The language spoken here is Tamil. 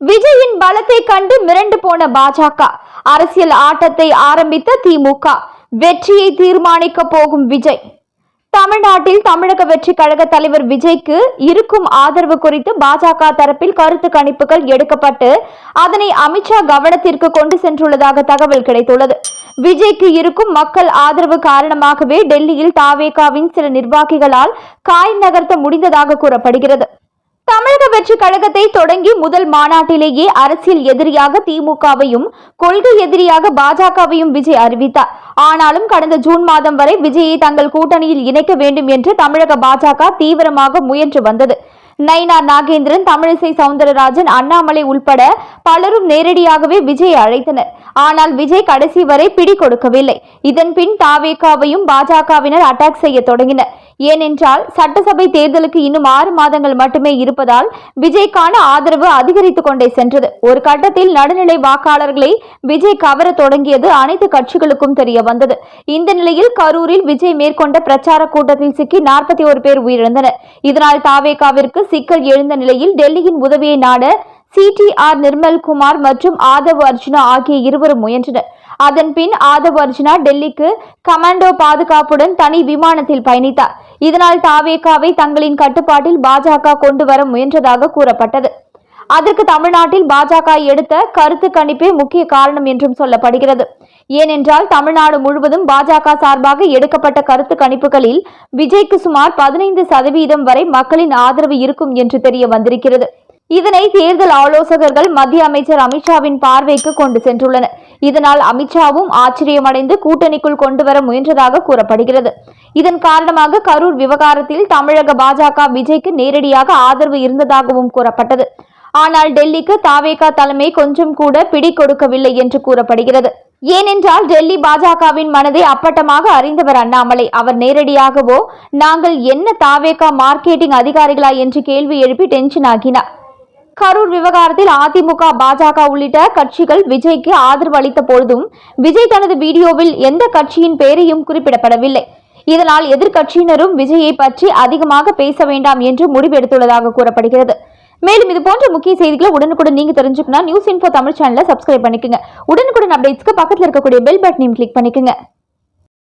விஜயின் பலத்தை கண்டு மிரண்டு போன பாஜக. அரசியல் ஆட்டத்தை ஆரம்பித்த திமுக. வெற்றியை தீர்மானிக்க போகும் விஜய். தமிழ்நாட்டில் தமிழக வெற்றி கழக தலைவர் விஜய்க்கு இருக்கும் ஆதரவு குறித்து பாஜக தரப்பில் கருத்து கணிப்புகள் எடுக்கப்பட்டு அதனை அமித்ஷா கவனத்திற்கு கொண்டு சென்றுள்ளதாக தகவல் கிடைத்துள்ளது. விஜய்க்கு இருக்கும் மக்கள் ஆதரவு காரணமாகவே டெல்லியில் தாவேகாவின் சில நிர்வாகிகளால் காய் நகர்த்த முடிந்ததாக கூறப்படுகிறது. தமிழக வெற்றி கழகத்தை தொடங்கி முதல் மாநாட்டிலேயே அரசியல் எதிரியாக திமுகவையும் கொள்கை எதிரியாக பாஜகவையும் விஜய் அறிவித்தார். ஆனாலும் கடந்த ஜூன் மாதம் வரை விஜயை தங்கள் கூட்டணியில் இணைக்க வேண்டும் என்று தமிழக பாஜக தீவிரமாக முயன்று வந்தது. நயினார் நாகேந்திரன் தமிழிசை சவுந்தரராஜன் அண்ணாமலை உள்பட பலரும் நேரடியாகவே விஜய் அழைத்தனர். ஆனால் விஜய் கடைசி வரை பிடி கொடுக்கவில்லை இதன் பின் தாவேகாவையும் பாஜகவினர் அட்டாக் செய்ய தொடங்கினர். ஏனென்றால் சட்டசபை தேர்தலுக்கு இன்னும் ஆறு மாதங்கள் மட்டுமே இருப்பதால் விஜய்க்கான ஆதரவு அதிகரித்துக் கொண்டே சென்றது. ஒரு கட்டத்தில் நடுநிலை வாக்காளர்களை விஜய் கவர தொடங்கியது அனைத்து கட்சிகளுக்கும் தெரிய வந்தது. இந்த நிலையில் கரூரில் விஜய் மேற்கொண்ட பிரச்சார கூட்டத்தில் சிக்கி நாற்பத்தி ஒரு பேர் உயிரிழந்தனர். இதனால் தாவேகாவிற்கு சிக்கல் எழுந்த நிலையில் டெல்லியின் உதவியை நாட சிடிஆர் நிர்மல்குமார் மற்றும் ஆதவ் அர்ஜுனா ஆகிய இருவரும் முயன்றனர். அதன் பின் ஆதவ் அர்ஜுனா டெல்லிக்கு கமாண்டோ பாதுகாப்புடன் தனி விமானத்தில் பயணித்தார். இதனால் தாவேகாவை தங்களின் கட்டுப்பாட்டில் பாஜக கொண்டு வர முயன்றதாக கூறப்பட்டது. அதற்கு தமிழ்நாட்டில் பாஜக எடுத்த கருத்து கணிப்பே முக்கிய காரணம் என்றும் சொல்லப்படுகிறது. ஏனென்றால் தமிழ்நாடு முழுவதும் பாஜக சார்பாக எடுக்கப்பட்ட கருத்து கணிப்புகளில் விஜய்க்கு சுமார் பதினைந்து சதவீதம் வரை மக்களின் ஆதரவு இருக்கும் என்று தெரிய வந்திருக்கிறது. இதனை தேர்தல் ஆலோசகர்கள் மத்திய அமைச்சர் அமித்ஷாவின் பார்வைக்கு கொண்டு சென்றுள்ளனர். இதனால் அமித்ஷாவும் ஆச்சரியமடைந்து கூட்டணிக்குள் கொண்டு வர முயன்றதாக கூறப்படுகிறது. இதன் காரணமாக கரூர் விவகாரத்தில் தமிழக பாஜக விஜய்க்கு நேரடியாக ஆதரவு இருந்ததாகவும் கூறப்பட்டது. ஆனால் டெல்லிக்கு தாவேகா தலைமை கொஞ்சம் கூட பிடி கொடுக்கவில்லை என்று கூறப்படுகிறது. ஏனென்றால் டெல்லி பாஜகவின் மனதை அப்பட்டமாக அறிந்தவர் அண்ணாமலை. அவர் நேரடியாகவோ நாங்கள் என்ன தாவேகா மார்க்கெட்டிங் அதிகாரிகளா? என்று கேள்வி எழுப்பி டென்ஷன் ஆகினார் கரூர் விவகாரத்தில் அதிமுக பாஜக உள்ளிட்ட கட்சிகள் விஜய்க்கு ஆதரவு அளித்த பொழுதும் விஜய் தனது வீடியோவில் எந்த கட்சியின் பெயரையும் குறிப்பிடப்படவில்லை. இதனால் எதிர்க்கட்சியினரும் விஜயை பற்றி அதிகமாக பேச வேண்டாம் என்று முடிவெடுத்துள்ளதாக கூறப்படுகிறது. மேலும் இது போன்ற முக்கிய செய்திகளை உடனுக்குடன் நீங்க தெரிஞ்சுக்கணும் நியூஸ் இன்ஃபோ தமிழ் சேனலை சப்ஸ்கிரைப் பண்ணிக்கோங்க. உடனுக்குடன் அப்டேட்ஸ்க்கு பக்கத்தில் இருக்கக்கூடிய பெல் பட்டனையும் கிளிக் பண்ணிக்கோங்க.